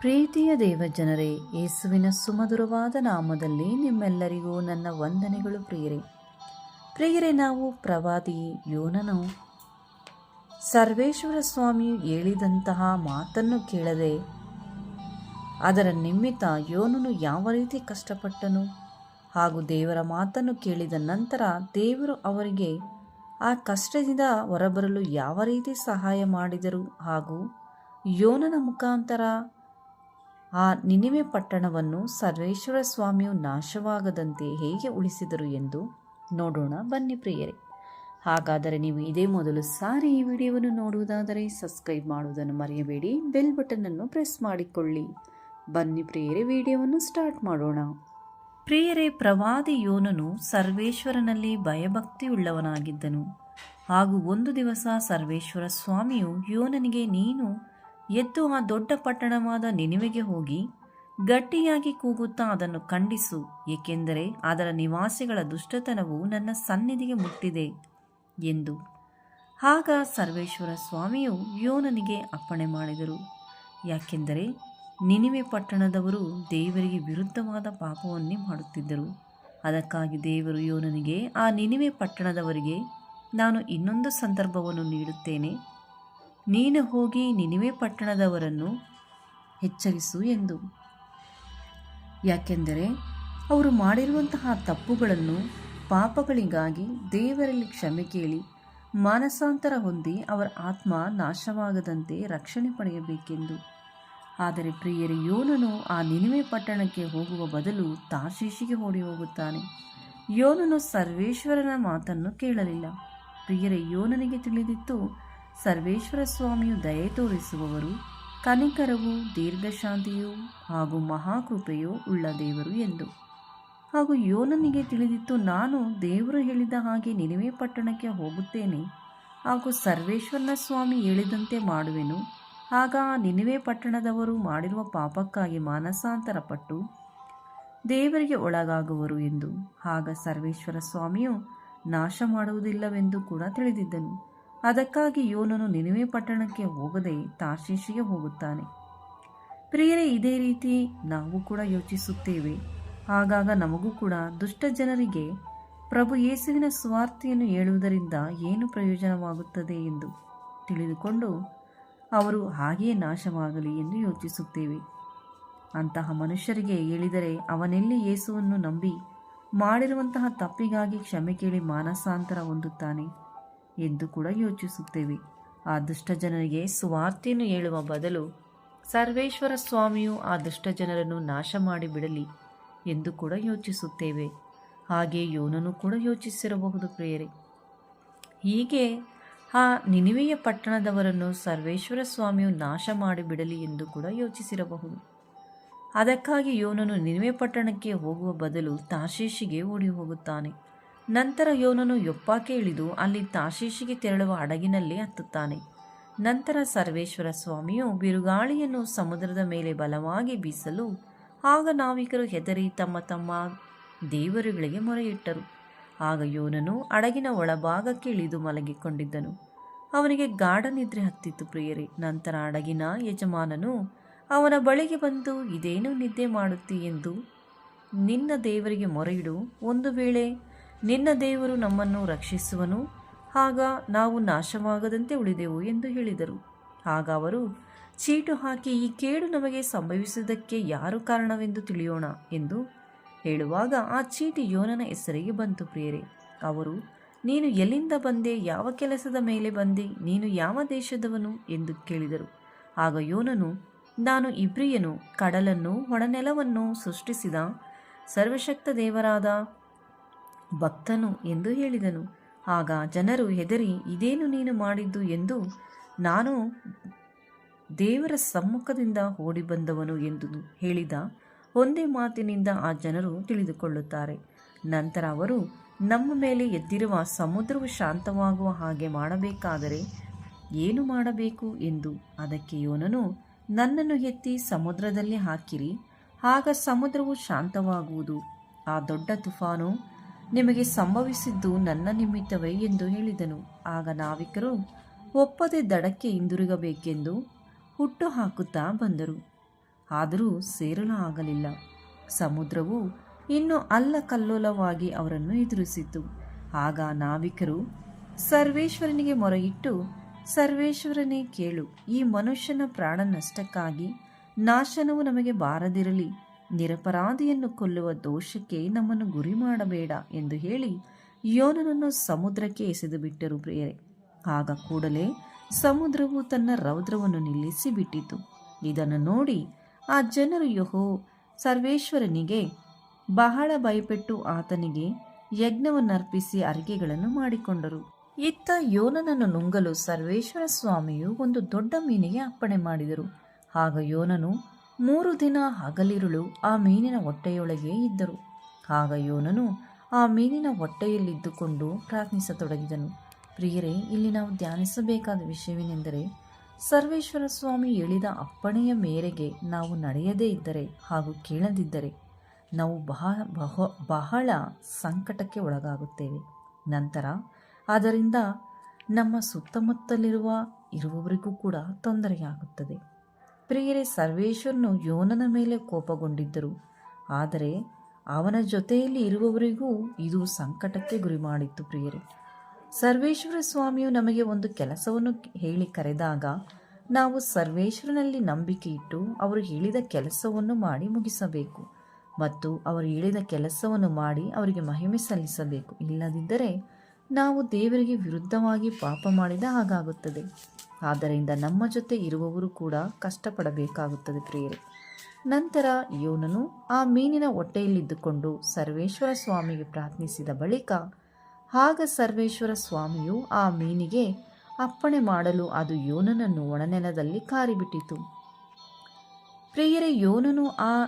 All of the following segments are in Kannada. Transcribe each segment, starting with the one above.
ಪ್ರೀತಿಯ ದೇವಜನರೇ, ಯೇಸುವಿನ ಸುಮಧುರವಾದ ನಾಮದಲ್ಲಿ ನಿಮ್ಮೆಲ್ಲರಿಗೂ ನನ್ನ ವಂದನೆಗಳು ಪ್ರಿಯರೇ. ಪ್ರಿಯರೇ, ನಾವು ಪ್ರವಾದಿ ಯೋನನು, ಸರ್ವೇಶ್ವರ ಸ್ವಾಮಿಯು ಹೇಳಿದಂತಹ ಮಾತನ್ನು ಕೇಳದೆ, ಅದರ ನಿಮಿತ್ತ ಯೋನನು ಯಾವ ರೀತಿ ಕಷ್ಟಪಟ್ಟನು ಹಾಗೂ ದೇವರ ಮಾತನ್ನು ಕೇಳಿದ ನಂತರ ದೇವರು ಅವರಿಗೆ ಆ ಕಷ್ಟದಿಂದ ಹೊರಬರಲು ಯಾವ ರೀತಿ ಸಹಾಯ ಮಾಡಿದರು ಹಾಗೂ ಯೋನನ ಮುಖಾಂತರ ಆ ನಿನಿವೆ ಪಟ್ಟಣವನ್ನು ಸರ್ವೇಶ್ವರ ಸ್ವಾಮಿಯು ನಾಶವಾಗದಂತೆ ಹೇಗೆ ಉಳಿಸಿದರು ಎಂದು ನೋಡೋಣ ಬನ್ನಿ ಪ್ರಿಯರೇ. ಹಾಗಾದರೆ ನೀವು ಇದೇ ಮೊದಲು ಸಾರಿ ಈ ವಿಡಿಯೋವನ್ನು ನೋಡುವುದಾದರೆ ಸಬ್ಸ್ಕ್ರೈಬ್ ಮಾಡುವುದನ್ನು ಮರೆಯಬೇಡಿ, ಬೆಲ್ ಬಟನನ್ನು ಪ್ರೆಸ್ ಮಾಡಿಕೊಳ್ಳಿ. ಬನ್ನಿ ಪ್ರಿಯರೇ, ವಿಡಿಯೋವನ್ನು ಸ್ಟಾರ್ಟ್ ಮಾಡೋಣ. ಪ್ರಿಯರೇ, ಪ್ರವಾದಿ ಯೋನನು ಸರ್ವೇಶ್ವರನಲ್ಲಿ ಭಯಭಕ್ತಿಯುಳ್ಳವನಾಗಿದ್ದನು. ಹಾಗೂ ಒಂದು ದಿವಸ ಸರ್ವೇಶ್ವರ ಸ್ವಾಮಿಯು ಯೋನನಿಗೆ, ನೀನು ಎದ್ದು ಆ ದೊಡ್ಡ ಪಟ್ಟಣವಾದ ನಿನಿವೆಗೆ ಹೋಗಿ ಗಟ್ಟಿಯಾಗಿ ಕೂಗುತ್ತಾ ಅದನ್ನು ಖಂಡಿಸು, ಏಕೆಂದರೆ ಅದರ ನಿವಾಸಿಗಳ ದುಷ್ಟತನವು ನನ್ನ ಸನ್ನಿಧಿಗೆ ಮುಟ್ಟಿದೆ ಎಂದು. ಆಗ ಸರ್ವೇಶ್ವರ ಸ್ವಾಮಿಯು ಯೋನನಿಗೆ ಅಪ್ಪಣೆ ಮಾಡಿದರು. ಯಾಕೆಂದರೆ ನಿನಿವೆ ಪಟ್ಟಣದವರು ದೇವರಿಗೆ ವಿರುದ್ಧವಾದ ಪಾಪವನ್ನೇ ಮಾಡುತ್ತಿದ್ದರು. ಅದಕ್ಕಾಗಿ ದೇವರು ಯೋನನಿಗೆ, ಆ ನಿನಿವೆ ಪಟ್ಟಣದವರಿಗೆ ನಾನು ಇನ್ನೊಂದು ಸಂದರ್ಭವನ್ನು ನೀಡುತ್ತೇನೆ. ನೀನು ಹೋಗಿ ನಿನಿವೆ ಪಟ್ಟಣದವರನ್ನು ಎಚ್ಚರಿಸು ಎಂದು. ಯಾಕೆಂದರೆ ಅವರು ಮಾಡಿರುವಂತಹ ತಪ್ಪುಗಳನ್ನು ಪಾಪಗಳಿಗಾಗಿ ದೇವರಲ್ಲಿ ಕ್ಷಮೆ ಕೇಳಿ ಮಾನಸಾಂತರ ಹೊಂದಿ ಅವರ ಆತ್ಮ ನಾಶವಾಗದಂತೆ ರಕ್ಷಣೆ ಪಡೆಯಬೇಕೆಂದು. ಆದರೆ ಪ್ರಿಯರ, ಯೋನನು ಆ ನಿನಿವೆ ಪಟ್ಟಣಕ್ಕೆ ಹೋಗುವ ಬದಲು ತಾಶೀಶಿಗೆ ಓಡಿ ಹೋಗುತ್ತಾನೆ. ಯೋನನು ಸರ್ವೇಶ್ವರನ ಮಾತನ್ನು ಕೇಳಲಿಲ್ಲ. ಪ್ರಿಯರ, ಯೋನನಿಗೆ ತಿಳಿದಿತ್ತು ಸರ್ವೇಶ್ವರ ಸ್ವಾಮಿಯು ದಯೆ ತೋರಿಸುವವರು, ಕನಿಕರವು ದೀರ್ಘಶಾಂತಿಯೂ ಹಾಗೂ ಮಹಾಕೃಪೆಯೂ ಉಳ್ಳ ದೇವರು ಎಂದು. ಹಾಗೂ ಯೋನನಿಗೆ ತಿಳಿದಿತ್ತು, ನಾನು ದೇವರು ಹೇಳಿದ ಹಾಗೆ ನಿನಿವೆ ಪಟ್ಟಣಕ್ಕೆ ಹೋಗುತ್ತೇನೆ. ಹಾಗೂ ಸರ್ವೇಶ್ವರನ ಸ್ವಾಮಿ ಹೇಳಿದಂತೆ ಮಾಡುವೆನು. ಆಗ ಆ ನಿನಿವೆ ಪಟ್ಟಣದವರು ಮಾಡಿರುವ ಪಾಪಕ್ಕಾಗಿ ಮಾನಸಾಂತರಪಟ್ಟು ದೇವರಿಗೆ ಒಳಗಾಗುವರು ಎಂದು. ಆಗ ಸರ್ವೇಶ್ವರ ಸ್ವಾಮಿಯು ನಾಶ ಮಾಡುವುದಿಲ್ಲವೆಂದು ಕೂಡ ತಿಳಿದಿದ್ದನು. ಅದಕ್ಕಾಗಿ ಯೋನನು ನಿನವೆ ಪಟ್ಟಣಕ್ಕೆ ಹೋಗದೆ ತಾರ್ಶೀಶಿಗೆ ಹೋಗುತ್ತಾನೆ. ಪ್ರಿಯರೇ, ಇದೇ ರೀತಿ ನಾವು ಕೂಡ ಯೋಚಿಸುತ್ತೇವೆ. ಆಗಾಗ ನಮಗೂ ಕೂಡ ದುಷ್ಟ ಜನರಿಗೆ ಪ್ರಭು ಯೇಸುವಿನ ಸ್ವಾರ್ಥಿಯನ್ನು ಹೇಳುವುದರಿಂದ ಏನು ಪ್ರಯೋಜನವಾಗುತ್ತದೆ ಎಂದು ತಿಳಿದುಕೊಂಡು ಅವರು ಹಾಗೆಯೇ ನಾಶವಾಗಲಿ ಎಂದು ಯೋಚಿಸುತ್ತೇವೆ. ಅಂತಹ ಮನುಷ್ಯರಿಗೆ ಹೇಳಿದರೆ ಅವನೆಲ್ಲಿ ಯೇಸುವನ್ನು ನಂಬಿ ಮಾಡಿರುವಂತಹ ತಪ್ಪಿಗಾಗಿ ಕ್ಷಮೆ ಕೇಳಿ ಮಾನಸಾಂತರ ಹೊಂದುತ್ತಾನೆ. ಎಂದು ಕೂಡ ಯೋಚಿಸುತ್ತೇವೆ. ಆ ದುಷ್ಟ ಜನರಿಗೆ ಸುವಾರ್ತೆಯನ್ನು ಹೇಳುವ ಬದಲು ಸರ್ವೇಶ್ವರ ಸ್ವಾಮಿಯು ಆ ದುಷ್ಟ ಜನರನ್ನು ನಾಶ ಮಾಡಿಬಿಡಲಿ ಎಂದು ಕೂಡ ಯೋಚಿಸುತ್ತೇವೆ. ಹಾಗೆ ಯೋನನು ಕೂಡ ಯೋಚಿಸಿರಬಹುದು ಪ್ರಿಯರೇ. ಹೀಗೆ ಆ ನಿನಿವೆಯ ಪಟ್ಟಣದವರನ್ನು ಸರ್ವೇಶ್ವರ ಸ್ವಾಮಿಯು ನಾಶ ಮಾಡಿಬಿಡಲಿ ಎಂದು ಕೂಡ ಯೋಚಿಸಿರಬಹುದು. ಅದಕ್ಕಾಗಿ ಯೋನನು ನಿನಿವೆ ಪಟ್ಟಣಕ್ಕೆ ಹೋಗುವ ಬದಲು ತಾಶೀಶಿಗೆ ಓಡಿ ಹೋಗುತ್ತಾನೆ ನಂತರ ಯೋನನು ಯೊಪ್ಪಾಕೆ ಇಳಿದು ಅಲ್ಲಿ ತಾಶೀಶಿಗೆ ತೆರಳುವ ಹಡಗಿನಲ್ಲಿ ಹತ್ತುತ್ತಾನೆ. ನಂತರ ಸರ್ವೇಶ್ವರ ಸ್ವಾಮಿಯು ಬಿರುಗಾಳಿಯನ್ನು ಸಮುದ್ರದ ಮೇಲೆ ಬಲವಾಗಿ ಬೀಸಲು ಆಗ ನಾವಿಕರು ಹೆದರಿ ತಮ್ಮ ತಮ್ಮ ದೇವರುಗಳಿಗೆ ಮೊರೆಯಿಟ್ಟರು. ಆಗ ಯೋನನು ಹಡಗಿನ ಒಳಭಾಗಕ್ಕೆ ಇಳಿದು ಮಲಗಿಕೊಂಡಿದ್ದನು. ಅವನಿಗೆ ಗಾಢ ನಿದ್ರೆ ಹತ್ತಿತ್ತು ಪ್ರಿಯರೇ, ನಂತರ ಹಡಗಿನ ಯಜಮಾನನು ಅವನ ಬಳಿಗೆ ಬಂದು, ಇದೇನು ನಿದ್ದೆ ಮಾಡುತ್ತಿ ಎಂದು ನಿನ್ನ ದೇವರಿಗೆ ಮೊರೆಯಿಡು. ಒಂದು ವೇಳೆ ನಿನ್ನ ದೇವರು ನಮ್ಮನ್ನು ರಕ್ಷಿಸುವನು. ಆಗ ನಾವು ನಾಶವಾಗದಂತೆ ಉಳಿದೆವು ಎಂದು ಹೇಳಿದರು. ಆಗ ಅವರು, ಚೀಟು ಹಾಕಿ ಈ ಕೇಡು ನಮಗೆ ಸಂಭವಿಸುವುದಕ್ಕೆ ಯಾರು ಕಾರಣವೆಂದು ತಿಳಿಯೋಣ? ಎಂದು ಹೇಳುವಾಗ ಆ ಚೀಟಿ ಯೋನನ ಹೆಸರಿಗೆ ಬಂತು ಪ್ರಿಯರೇ. ಅವರು, ನೀನು ಎಲ್ಲಿಂದ ಬಂದೆ? ಯಾವ ಕೆಲಸದ ಮೇಲೆ ಬಂದೆ? ನೀನು ಯಾವ ದೇಶದವನು? ಎಂದು ಕೇಳಿದರು. ಆಗ ಯೋನನು, ನಾನು ಇಬ್ರಿಯನು, ಕಡಲನ್ನು ಒಣನೆಲವನ್ನು ಸೃಷ್ಟಿಸಿದ ಸರ್ವಶಕ್ತ ದೇವರಾದ ಭಕ್ತನು ಎಂದು ಹೇಳಿದನು. ಆಗ ಜನರು ಹೆದರಿ, ಇದೇನು ನೀನು ಮಾಡಿದ್ದು ಎಂದು ನಾನು ದೇವರ ಸಮ್ಮುಖದಿಂದ ಓಡಿ ಬಂದವನು ಎಂದು ಹೇಳಿದ? ಒಂದೇ ಮಾತಿನಿಂದ ಆ ಜನರು ತಿಳಿದುಕೊಳ್ಳುತ್ತಾರೆ. ನಂತರ ಅವರು, ನಮ್ಮ ಮೇಲೆ ಎದ್ದಿರುವ ಸಮುದ್ರವು ಶಾಂತವಾಗುವ ಹಾಗೆ ಮಾಡಬೇಕಾದರೆ ಏನು ಮಾಡಬೇಕು ಎಂದು? ಅದಕ್ಕೆ ಯೋನನು, ನನ್ನನ್ನು ಎತ್ತಿ ಸಮುದ್ರದಲ್ಲಿ ಹಾಕಿರಿ. ಆಗ ಸಮುದ್ರವು ಶಾಂತವಾಗುವುದು. ಆ ದೊಡ್ಡ ತುಫಾನು ನಿಮಗೆ ಸಂಭವಿಸಿದ್ದು ನನ್ನ ನಿಮಿತ್ತವೇ ಎಂದು ಹೇಳಿದನು. ಆಗ ನಾವಿಕರು ಒಪ್ಪದೆ ದಡಕ್ಕೆ ಹಿಂದಿರುಗಬೇಕೆಂದು ಹುಟ್ಟು ಹಾಕುತ್ತಾ ಬಂದರು. ಆದರೂ ಸೇರಲು ಆಗಲಿಲ್ಲ. ಸಮುದ್ರವು ಇನ್ನು ಅಲ್ಲಕಲ್ಲೋಲವಾಗಿ ಅವರನ್ನು ಎದುರಿಸಿತು ಆಗ ನಾವಿಕರು, ಸರ್ವೇಶ್ವರನಿಗೆ ಮೊರೆಯಿಟ್ಟು, ಸರ್ವೇಶ್ವರನೇ ಕೇಳು, ಈ ಮನುಷ್ಯನ ಪ್ರಾಣ ನಷ್ಟಕ್ಕಾಗಿ ನಾಶನವು ನಮಗೆ ಬಾರದಿರಲಿ ನಿರಪರಾಧಿಯನ್ನು ಕೊಲ್ಲುವ ದೋಷಕ್ಕೆ ನಮ್ಮನ್ನು ಗುರಿ ಮಾಡಬೇಡ ಎಂದು ಹೇಳಿ ಯೋನನನ್ನು ಸಮುದ್ರಕ್ಕೆ ಎಸೆದು ಬಿಟ್ಟರು ಪ್ರಿಯರೇ. ಆಗ ಕೂಡಲೇ ಸಮುದ್ರವು ತನ್ನ ರೌದ್ರವನ್ನು ನಿಲ್ಲಿಸಿ ಬಿಟ್ಟಿತು. ಇದನ್ನು ನೋಡಿ ಆ ಜನರು ಯಹೋ ಸರ್ವೇಶ್ವರನಿಗೆ ಬಹಳ ಭಯಪಟ್ಟು ಆತನಿಗೆ ಯಜ್ಞವನ್ನರ್ಪಿಸಿ ಅರಿಕೆಗಳನ್ನು ಮಾಡಿಕೊಂಡರು. ಇತ್ತ ಯೋನನನ್ನು ನುಂಗಲು ಸರ್ವೇಶ್ವರ ಸ್ವಾಮಿಯು ಒಂದು ದೊಡ್ಡ ಮೀನಿಗೆ ಅಪ್ಪಣೆ ಮಾಡಿದರು. ಆಗ ಯೋನನು ಮೂರು ದಿನ ಹಗಲಿರುಳು ಆ ಮೀನಿನ ಹೊಟ್ಟೆಯೊಳಗೆ ಇದ್ದರು. ಆಗ ಯೋನನು ಆ ಮೀನಿನ ಹೊಟ್ಟೆಯಲ್ಲಿದ್ದುಕೊಂಡು ಪ್ರಾರ್ಥಿಸತೊಡಗಿದನು. ಪ್ರಿಯರೇ, ಇಲ್ಲಿ ನಾವು ಧ್ಯಾನಿಸಬೇಕಾದ ವಿಷಯವೇನೆಂದರೆ, ಸರ್ವೇಶ್ವರ ಸ್ವಾಮಿ ಹೇಳಿದ ಅಪ್ಪಣೆಯ ಮೇರೆಗೆ ನಾವು ನಡೆಯದೇ ಇದ್ದರೆ ಹಾಗೂ ಕೇಳದಿದ್ದರೆ ನಾವು ಬಹ ಬಹ ಬಹಳ ಸಂಕಟಕ್ಕೆ ಒಳಗಾಗುತ್ತೇವೆ. ನಂತರ ಅದರಿಂದ ನಮ್ಮ ಸುತ್ತಮುತ್ತಲಿರುವ ಇರುವವರಿಗೂ ಕೂಡ ತೊಂದರೆಯಾಗುತ್ತದೆ. ಪ್ರಿಯರೇ, ಸರ್ವೇಶ್ವರನು ಯೋನನ ಮೇಲೆ ಕೋಪಗೊಂಡಿದ್ದರು. ಆದರೆ ಅವನ ಜೊತೆಯಲ್ಲಿ ಇರುವವರಿಗೂ ಇದು ಸಂಕಟಕ್ಕೆ ಗುರಿ ಮಾಡಿತ್ತು ಪ್ರಿಯರೇ. ಸರ್ವೇಶ್ವರ ಸ್ವಾಮಿಯು ನಮಗೆ ಒಂದು ಕೆಲಸವನ್ನು ಹೇಳಿ ಕರೆದಾಗ ನಾವು ಸರ್ವೇಶ್ವರನಲ್ಲಿ ನಂಬಿಕೆ ಇಟ್ಟು ಅವರು ಹೇಳಿದ ಕೆಲಸವನ್ನು ಮಾಡಿ ಮುಗಿಸಬೇಕು ಮತ್ತು ಅವರು ಹೇಳಿದ ಕೆಲಸವನ್ನು ಮಾಡಿ ಅವರಿಗೆ ಮಹಿಮೆ ಸಲ್ಲಿಸಬೇಕು. ಇಲ್ಲದಿದ್ದರೆ ನಾವು ದೇವರಿಗೆ ವಿರುದ್ಧವಾಗಿ ಪಾಪ ಮಾಡಿದ ಹಾಗಾಗುತ್ತದೆ. ಆದ್ದರಿಂದ ನಮ್ಮ ಜೊತೆ ಇರುವವರು ಕೂಡ ಕಷ್ಟಪಡಬೇಕಾಗುತ್ತದೆ ಪ್ರಿಯರೇ. ನಂತರ ಯೋನನು ಆ ಮೀನಿನ ಹೊಟ್ಟೆಯಲ್ಲಿದ್ದುಕೊಂಡು ಸರ್ವೇಶ್ವರ ಸ್ವಾಮಿಗೆ ಪ್ರಾರ್ಥಿಸಿದ ಬಳಿಕ ಆಗ ಸರ್ವೇಶ್ವರ ಸ್ವಾಮಿಯು ಆ ಮೀನಿಗೆ ಅಪ್ಪಣೆ ಮಾಡಲು ಅದು ಯೋನನನ್ನು ಒಣನೆಲದಲ್ಲಿ ಕಾರಿಬಿಟ್ಟಿತು. ಪ್ರಿಯರೇ, ಯೋನನು ಆ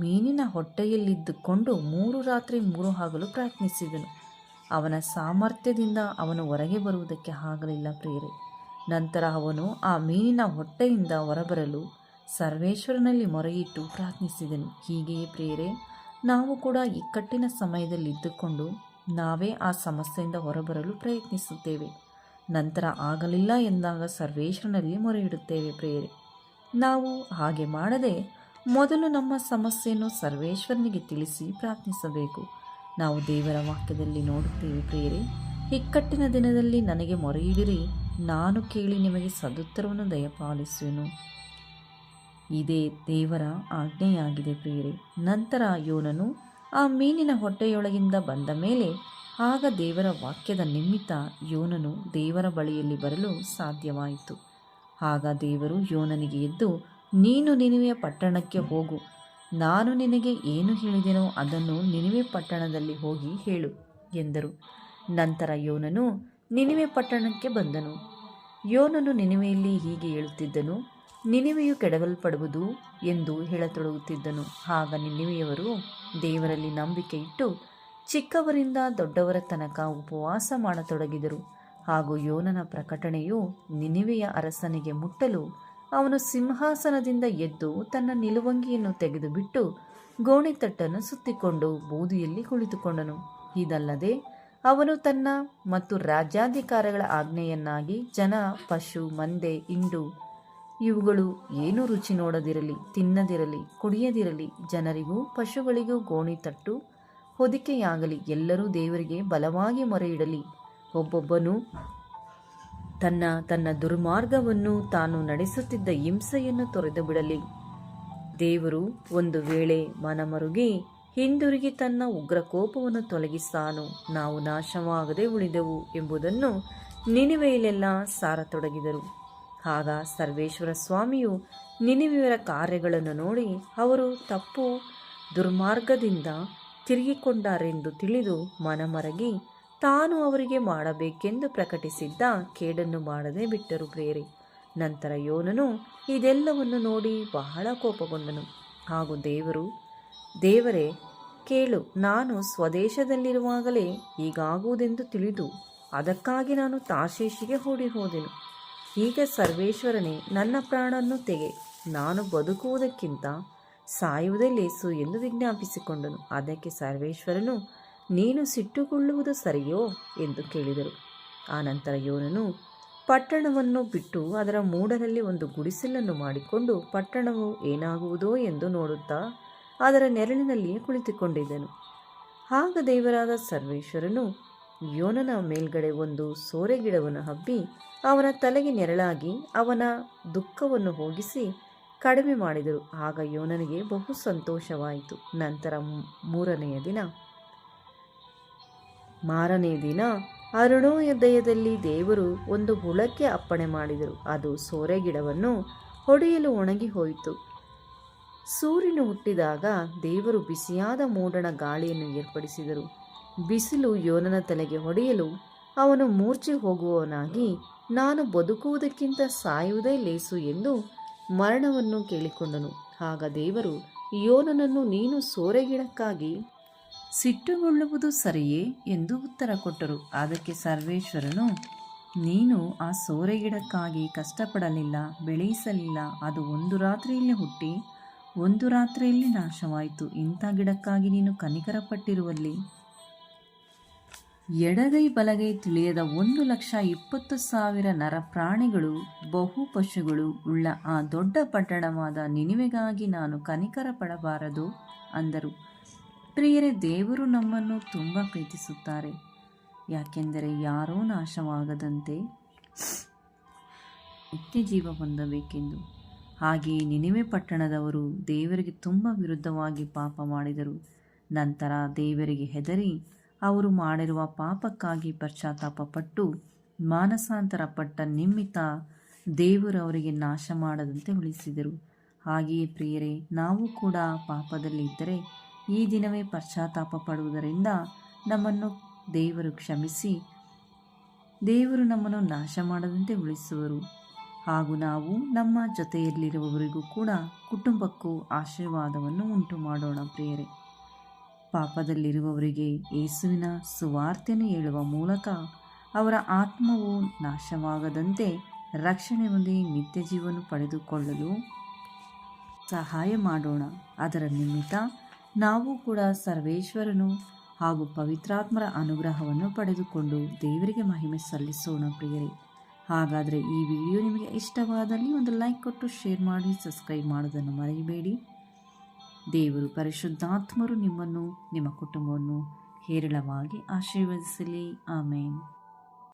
ಮೀನಿನ ಹೊಟ್ಟೆಯಲ್ಲಿದ್ದುಕೊಂಡು ಮೂರು ರಾತ್ರಿ ಮೂರು ಹಗಲು ಪ್ರಯತ್ನಿಸಿದನು ಅವನ ಸಾಮರ್ಥ್ಯದಿಂದ ಅವನು ಹೊರಗೆ ಬರುವುದಕ್ಕೆ ಆಗಲಿಲ್ಲ ಪ್ರಿಯರೇ. ನಂತರ ಅವನು ಆ ಮೀನಿನ ಹೊಟ್ಟೆಯಿಂದ ಹೊರಬರಲು ಸರ್ವೇಶ್ವರನಲ್ಲಿ ಮೊರೆಯಿಟ್ಟು ಪ್ರಾರ್ಥಿಸಿದನು. ಹೀಗೆಯೇ ಪ್ರೇರೆ ನಾವು ಕೂಡ ಇಕ್ಕಟ್ಟಿನ ಸಮಯದಲ್ಲಿ ಇದ್ದುಕೊಂಡು ನಾವೇ ಆ ಸಮಸ್ಯೆಯಿಂದ ಹೊರಬರಲು ಪ್ರಯತ್ನಿಸುತ್ತೇವೆ. ನಂತರ ಆಗಲಿಲ್ಲ ಎಂದಾಗ ಸರ್ವೇಶ್ವರನಲ್ಲಿ ಮೊರೆಯಿಡುತ್ತೇವೆ ಪ್ರೇರೆ ನಾವು ಹಾಗೆ ಮಾಡದೆ ಮೊದಲು ನಮ್ಮ ಸಮಸ್ಯೆಯನ್ನು ಸರ್ವೇಶ್ವರನಿಗೆ ತಿಳಿಸಿ ಪ್ರಾರ್ಥಿಸಬೇಕು. ನಾವು ದೇವರ ವಾಕ್ಯದಲ್ಲಿ ನೋಡುತ್ತೇವೆ ಪ್ರಿಯರೇ. ಇಕ್ಕಟ್ಟಿನ ದಿನದಲ್ಲಿ ನನಗೆ ಮೊರೆಯಿಡಿರಿ. ನಾನು ಕೇಳಿ ನಿಮಗೆ ಸದುತ್ತರವನ್ನು ದಯಪಾಲಿಸುವೆನು. ಇದೇ ದೇವರ ಆಜ್ಞೆಯಾಗಿದೆ ಪ್ರಿಯರೇ. ನಂತರ ಯೋನನು ಆ ಮೀನಿನ ಹೊಟ್ಟೆಯೊಳಗಿಂದ ಬಂದ ಮೇಲೆ ಆಗ ದೇವರ ವಾಕ್ಯದ ನಿಮಿತ್ತ ಯೋನನು ದೇವರ ಬಳಿಯಲ್ಲಿ ಬರಲು ಸಾಧ್ಯವಾಯಿತು. ಆಗ ದೇವರು ಯೋನನಿಗೆ ಎದ್ದು, ನೀನು ನಿನವೆಯ ಪಟ್ಟಣಕ್ಕೆ ಹೋಗು. ನಾನು ನಿನಗೆ ಏನು ಹೇಳಿದೆನೋ ಅದನ್ನು ನಿನಿವೆ ಪಟ್ಟಣದಲ್ಲಿ ಹೋಗಿ ಹೇಳು ಎಂದರು. ನಂತರ ಯೋನನು ನಿನಿವೆ ಪಟ್ಟಣಕ್ಕೆ ಬಂದನು. ಯೋನನು ನಿನಿವೆಯಲ್ಲಿ ಹೀಗೆ ಹೇಳುತ್ತಿದ್ದನು, ನಿನಿವೆಯು ಕೆಡವಲ್ಪಡುವುದು ಎಂದು ಹೇಳತೊಡಗುತ್ತಿದ್ದನು. ಆಗ ನಿನಿವೆಯವರು ದೇವರಲ್ಲಿ ನಂಬಿಕೆ ಇಟ್ಟು ಚಿಕ್ಕವರಿಂದ ದೊಡ್ಡವರ ತನಕ ಉಪವಾಸ ಮಾಡತೊಡಗಿದರು. ಹಾಗೂ ಯೋನನ ಪ್ರಕಟಣೆಯು ನಿನಿವೆಯ ಅರಸನಿಗೆ ಮುಟ್ಟಲು ಅವನು ಸಿಂಹಾಸನದಿಂದ ಎದ್ದು ತನ್ನ ನಿಲುವಂಗಿಯನ್ನು ತೆಗೆದುಬಿಟ್ಟು ಗೋಣಿತಟ್ಟನ್ನು ಸುತ್ತಿಕೊಂಡು ಬೂದಿಯಲ್ಲಿ ಕುಳಿತುಕೊಂಡನು. ಇದಲ್ಲದೆ ಅವನು ತನ್ನ ಮತ್ತು ರಾಜ್ಯಾಧಿಕಾರಗಳ ಆಜ್ಞೆಯನ್ನಾಗಿ ಜನ, ಪಶು, ಮಂದೆ, ಇಂಡು ಇವುಗಳು ಏನು ರುಚಿ ನೋಡದಿರಲಿ, ತಿನ್ನದಿರಲಿ, ಕುಡಿಯದಿರಲಿ, ಜನರಿಗೂ ಪಶುಗಳಿಗೂ ಗೋಣಿ ತಟ್ಟು ಹೊದಿಕೆಯಾಗಲಿ, ಎಲ್ಲರೂ ದೇವರಿಗೆ ಬಲವಾಗಿ ಮೊರೆಯಿಡಲಿ. ಒಬ್ಬೊಬ್ಬನು ತನ್ನ ತನ್ನ ದುರ್ಮಾರ್ಗವನ್ನು ತಾನು ನಡೆಸುತ್ತಿದ್ದ ಹಿಂಸೆಯನ್ನು ತೊರೆದು ಬಿಡಲಿ. ದೇವರು ಒಂದು ವೇಳೆ ಮನಮರುಗಿ ಹಿಂದಿರುಗಿ ತನ್ನ ಉಗ್ರ ಕೋಪವನ್ನು ತೊಲಗಿಸಾನು. ನಾವು ನಾಶವಾಗದೆ ಉಳಿದೆವು ಎಂಬುದನ್ನು ನಿನಿವೆಯಲ್ಲೆಲ್ಲ ಸಾರತೊಡಗಿದರು. ಆಗ ಸರ್ವೇಶ್ವರ ಸ್ವಾಮಿಯು ನಿನಿವೆಯರ ಕಾರ್ಯಗಳನ್ನು ನೋಡಿ ಅವರು ತಪ್ಪು ದುರ್ಮಾರ್ಗದಿಂದ ತಿರುಗಿಕೊಂಡಾರೆಂದು ತಿಳಿದು ಮನಮರಗಿ, ತಾನು ಅವರಿಗೆ ಮಾಡಬೇಕೆಂದು ಪ್ರಕಟಿಸಿದ್ದ ಕೇಡನ್ನು ಮಾಡದೆ ಬಿಟ್ಟರು ಪ್ರೇರೆ ನಂತರ ಯೋನನು ಇದೆಲ್ಲವನ್ನು ನೋಡಿ ಬಹಳ ಕೋಪಗೊಂಡನು. ಹಾಗೂ ದೇವರು ದೇವರೇ, ಕೇಳು, ನಾನು ಸ್ವದೇಶದಲ್ಲಿರುವಾಗಲೇ ಹೀಗಾಗುವುದೆಂದು ತಿಳಿದು ಅದಕ್ಕಾಗಿ ನಾನು ತಾಶೇಷಿಗೆ ಓಡಿ ಹೋದೆನು ಈಗ ಸರ್ವೇಶ್ವರನೇ, ನನ್ನ ಪ್ರಾಣನ್ನು ತೆಗೆ, ನಾನು ಬದುಕುವುದಕ್ಕಿಂತ ಸಾಯುವುದೇ ಲೇಸು ಎಂದು ವಿಜ್ಞಾಪಿಸಿಕೊಂಡನು. ಅದಕ್ಕೆ ಸರ್ವೇಶ್ವರನು, ನೀನು ಸಿಟ್ಟುಕೊಳ್ಳುವುದು ಸರಿಯೋ ಎಂದು ಕೇಳಿದರು. ಆನಂತರ ಯೋನನು, ಪಟ್ಟಣವನ್ನು ಬಿಟ್ಟು ಅದರ ಮೂಡರಲ್ಲಿ ಒಂದು ಗುಡಿಸಲನ್ನು ಮಾಡಿಕೊಂಡು ಪಟ್ಟಣವು ಏನಾಗುವುದೋ ಎಂದು ನೋಡುತ್ತಾ ಅದರ ನೆರಳಿನಲ್ಲಿಯೇ ಕುಳಿತುಕೊಂಡಿದ್ದನು. ಆಗ ದೇವರಾದ ಸರ್ವೇಶ್ವರನು ಯೋನನ ಮೇಲ್ಗಡೆ ಒಂದು ಸೋರೆ ಗಿಡವನ್ನು ಹಬ್ಬಿ ಅವನ ತಲೆಗೆ ನೆರಳಾಗಿ ಅವನ ದುಃಖವನ್ನು ಹೋಗಿಸಿ ಕಡಿಮೆ ಮಾಡಿದರು. ಆಗ ಯೋನನಿಗೆ ಬಹು ಸಂತೋಷವಾಯಿತು. ನಂತರ ಮೂರನೆಯ ದಿನ ಮಾರನೆಯ ದಿನ ಅರುಣೋದಯದಲ್ಲಿ ದೇವರು ಒಂದು ಹುಳಕ್ಕೆ ಅಪ್ಪಣೆ ಮಾಡಿದರು. ಅದು ಸೋರೆ ಗಿಡವನ್ನು ಹೊಡೆಯಲು ಒಣಗಿ ಹೋಯಿತು. ಸೂರ್ಯನು ಹುಟ್ಟಿದಾಗ ದೇವರು ಬಿಸಿಯಾದ ಮೂಡಣ ಗಾಳಿಯನ್ನು ಏರ್ಪಡಿಸಿದರು. ಬಿಸಿಲು ಯೋನನ ತಲೆಗೆ ಹೊಡೆಯಲು ಅವನು ಮೂರ್ಛೆ ಹೋಗುವವನಾಗಿ, ನಾನು ಬದುಕುವುದಕ್ಕಿಂತ ಸಾಯುವುದೇ ಲೇಸು ಎಂದು ಮರಣವನ್ನು ಕೇಳಿಕೊಂಡನು. ಆಗ ದೇವರು, ಯೋನನನ್ನು ನೀನು ಸೋರೆಗಿಡಕ್ಕಾಗಿ ಸಿಟ್ಟುಗೊಳ್ಳುವುದು ಸರಿಯೇ ಎಂದು ಉತ್ತರ ಕೊಟ್ಟರು. ಅದಕ್ಕೆ ಸರ್ವೇಶ್ವರನು, ನೀನು ಆ ಸೋರೆಗಿಡಕ್ಕಾಗಿ ಕಷ್ಟಪಡಲಿಲ್ಲ, ಬೆಳೆಯಿಸಲಿಲ್ಲ, ಅದು ಒಂದು ರಾತ್ರಿಯಲ್ಲಿ ಹುಟ್ಟಿ ಒಂದು ರಾತ್ರಿಯಲ್ಲಿ ನಾಶವಾಯಿತು. ಇಂಥ ಗಿಡಕ್ಕಾಗಿ ನೀನು ಕನಿಕರಪಟ್ಟಿರುವಲ್ಲಿ? ಎಡಗೈ ಬಲಗೈ ತಿಳಿಯದ ಒಂದು ಲಕ್ಷ ಇಪ್ಪತ್ತು ಸಾವಿರ ನರ ಪ್ರಾಣಿಗಳು, ಬಹು ಪಶುಗಳು ಉಳ್ಳ ಆ ದೊಡ್ಡ ಪಟ್ಟಣವಾದ ನಿನಿವೆಗಾಗಿ ನಾನು ಕನಿಕರ ಪಡಬಾರದು ಅಂದರು. ಪ್ರಿಯರೇ, ದೇವರು ನಮ್ಮನ್ನು ತುಂಬ ಪ್ರೀತಿಸುತ್ತಾರೆ. ಯಾಕೆಂದರೆ ಯಾರೂ ನಾಶವಾಗದಂತೆ ನಿತ್ಯ ಜೀವ ಹೊಂದಬೇಕೆಂದು. ಹಾಗೆಯೇ ನಿನಿವೆ ಪಟ್ಟಣದವರು ದೇವರಿಗೆ ತುಂಬ ವಿರುದ್ಧವಾಗಿ ಪಾಪ ಮಾಡಿದರು. ನಂತರ ದೇವರಿಗೆ ಹೆದರಿ ಅವರು ಮಾಡಿರುವ ಪಾಪಕ್ಕಾಗಿ ಪಶ್ಚಾತ್ತಾಪಪಟ್ಟು ಮಾನಸಾಂತರ ಪಟ್ಟ ನಿಮಿತ್ತ ದೇವರು ಅವರಿಗೆ ನಾಶ ಮಾಡದಂತೆ ಉಳಿಸಿದರು. ಹಾಗೆಯೇ ಪ್ರಿಯರೇ, ನಾವು ಕೂಡ ಪಾಪದಲ್ಲಿ ಇದ್ದರೆ ಈ ದಿನವೇ ಪಶ್ಚಾತ್ತಾಪ ಪಡುವುದರಿಂದ ನಮ್ಮನ್ನು ದೇವರು ಕ್ಷಮಿಸಿ, ದೇವರು ನಮ್ಮನ್ನು ನಾಶ ಮಾಡದಂತೆ ಉಳಿಸುವರು. ಹಾಗೂ ನಾವು ನಮ್ಮ ಜೊತೆಯಲ್ಲಿರುವವರಿಗೂ ಕೂಡ ಕುಟುಂಬಕ್ಕೂ ಆಶೀರ್ವಾದವನ್ನು ಉಂಟು ಮಾಡೋಣ ಪ್ರಿಯರೇ. ಪಾಪದಲ್ಲಿರುವವರಿಗೆ ಯೇಸುವಿನ ಸುವಾರ್ತೆಯನ್ನು ಹೇಳುವ ಮೂಲಕ ಅವರ ಆತ್ಮವು ನಾಶವಾಗದಂತೆ ರಕ್ಷಣೆ ಹೊಂದಿ ನಿತ್ಯ ಜೀವನ ಪಡೆದುಕೊಳ್ಳಲು ಸಹಾಯ ಮಾಡೋಣ. ಅದರ ನಿಮಿತ್ತ ನಾವು ಕೂಡ ಸರ್ವೇಶ್ವರನು ಹಾಗೂ ಪವಿತ್ರಾತ್ಮರ ಅನುಗ್ರಹವನ್ನು ಪಡೆದುಕೊಂಡು ದೇವರಿಗೆ ಮಹಿಮೆ ಸಲ್ಲಿಸೋಣ ಪ್ರಿಯರೇ. ಹಾಗಾದರೆ ಈ ವಿಡಿಯೋ ನಿಮಗೆ ಇಷ್ಟವಾದಲ್ಲಿ ಒಂದು ಲೈಕ್ ಕೊಟ್ಟು ಶೇರ್ ಮಾಡಿ, ಸಬ್ಸ್ಕ್ರೈಬ್ ಮಾಡೋದನ್ನು ಮರೆಯಬೇಡಿ. ದೇವರು ಪರಿಶುದ್ಧಾತ್ಮರು ನಿಮ್ಮನ್ನು, ನಿಮ್ಮ ಕುಟುಂಬವನ್ನು ಹೇರಳವಾಗಿ ಆಶೀರ್ವದಿಸಲಿ. ಆಮೇನ್.